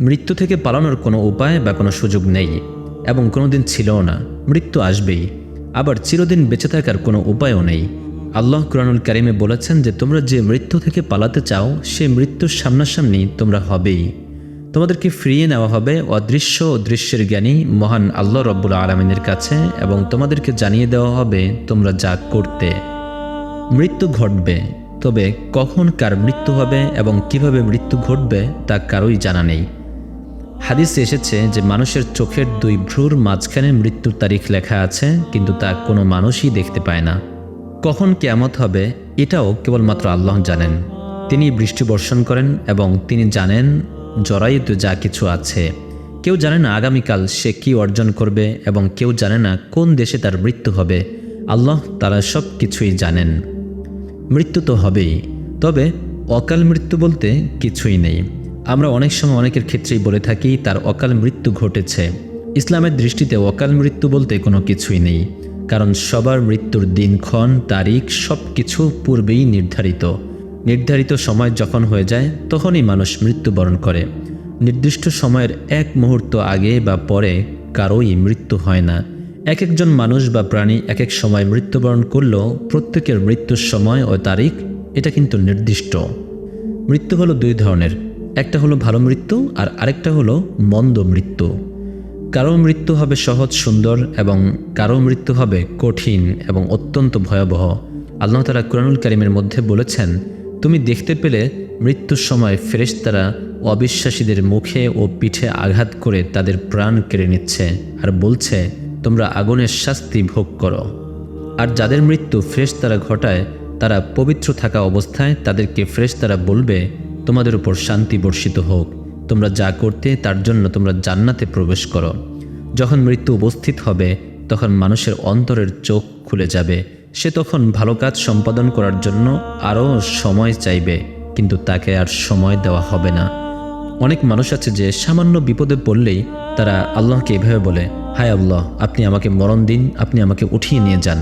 মৃত্যু থেকে পালানোর কোনো উপায় বা কোনো সুযোগ নেই এবং কোনোদিন ছিলও না। মৃত্যু আসবেই। আবার চিরদিন বেঁচে থাকার কোনো উপায়ও নেই। আল্লাহ কুরআনুল কারিমে বলেছেন যে, তোমরা যে মৃত্যু থেকে পালাতে চাও, সে মৃত্যুর সামনাসামনি তোমরা হবেই। তোমাদেরকে ফিরিয়ে নেওয়া হবে অদৃশ্য ও দৃশ্যের জ্ঞানী, মহান আল্লাহ রব্বুল আলমিনের কাছে এবং তোমাদেরকে জানিয়ে দেওয়া হবে তোমরা যা করতে। মৃত্যু ঘটবে, তবে কখন কার মৃত্যু হবে এবং কীভাবে মৃত্যু ঘটবে তা কারোই জানা নেই। হাদিসে এসেছে যে মানুষের চোখের দুই ভ্রুর মাঝখানে মৃত্যুর তারিখ লেখা আছে, কিন্তু তা কোনো মানুষই দেখতে পায় না। কখন কেয়ামত হবে, এটাও কেবলমাত্র আল্লাহ জানেন। তিনি বৃষ্টি বর্ষণ করেন এবং তিনি জানেন জরায়ুতে যা কিছু আছে। কেউ জানে না আগামীকাল সে কি অর্জন করবে এবং কেউ জানে না কোন দেশে তার মৃত্যু হবে। আল্লাহ তারা সব কিছুই জানেন। মৃত্যু তো হবেই, তবে অকাল মৃত্যু বলতে কিছুই নেই। আমরা অনেক সময় অনেকের ক্ষেত্রেই বলে থাকি, তার অকাল মৃত্যু ঘটেছে। ইসলামের দৃষ্টিতে অকাল মৃত্যু বলতে কোনো কিছুই নেই, কারণ সবার মৃত্যুর দিনক্ষণ, তারিখ সব কিছু পূর্বেই নির্ধারিত। নির্ধারিত সময় যখন হয়ে যায়, তখনই মানুষ মৃত্যুবরণ করে। নির্দিষ্ট সময়ের এক মুহূর্ত আগে বা পরে কারোই মৃত্যু হয় না। এক একজন মানুষ বা প্রাণী এক এক সময় মৃত্যুবরণ করলেও প্রত্যেকের মৃত্যুর সময় ও তারিখ, এটা কিন্তু নির্দিষ্ট। মৃত্যু হলো দুই ধরনের। একটা হলো ভালো মৃত্যু আর আরেকটা হলো মন্দ মৃত্যু। কারও মৃত্যু হবে সহজ, সুন্দর এবং কারও মৃত্যু হবে কঠিন এবং অত্যন্ত ভয়াবহ। আল্লাহ তালা কুরআনুল কারিমের মধ্যে বলেছেন, তুমি দেখতে পেলে মৃত্যুর সময় ফেরেশতারা অবিশ্বাসীদের মুখে ও পিঠে আঘাত করে তাদের প্রাণ কেড়ে নিচ্ছে আর বলছে, তোমরা আগুনের শাস্তি ভোগ করো। আর যাদের মৃত্যু ফ্রেশ তারা ঘটায়, তারা পবিত্র থাকা অবস্থায় তাদেরকে ফ্রেশ তারা বলবে তোমাদের উপর শান্তি বর্ষিত হোক। তোমরা যা করতে, তার জন্য তোমরা জান্নাতে প্রবেশ করো। যখন মৃত্যু উপস্থিত হবে, তখন মানুষের অন্তরের চোখ খুলে যাবে। সে তখন ভালো কাজ সম্পাদন করার জন্য আরও সময় চাইবে, কিন্তু তাকে আর সময় দেওয়া হবে না। অনেক মানুষ আছে যে সামান্য বিপদে পড়লেই তারা আল্লাহকে এভাবে বলে, হায় আল্লাহ, আপনি আমাকে মরণ দিন, আপনি আমাকে উঠিয়ে নিয়ে যান।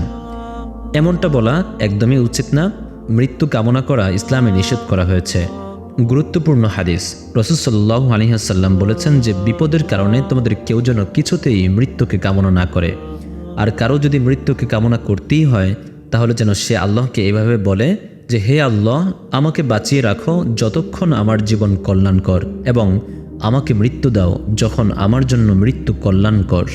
এমনটা বলা একদমই উচিত না। মৃত্যু কামনা করা ইসলামে নিষেধ করা হয়েছে। গুরুত্বপূর্ণ হাদিস। রসুসাল্লাহ আলিহাসাল্লাম বলেছেন যে, বিপদের কারণে তোমাদের কেউ যেন কিছুতেই মৃত্যুকে কামনা না করে। আর কারও যদি মৃত্যুকে কামনা করতেই হয়, তাহলে যেন সে আল্লাহকে এভাবে বলে যে, হে আল্লাহ, আমাকে বাঁচিয়ে রাখো যতক্ষণ আমার জীবন কল্যাণকর এবং আমাকে মৃত্যু দাও যখন আমার জন্য মৃত্যু কল্যাণকর।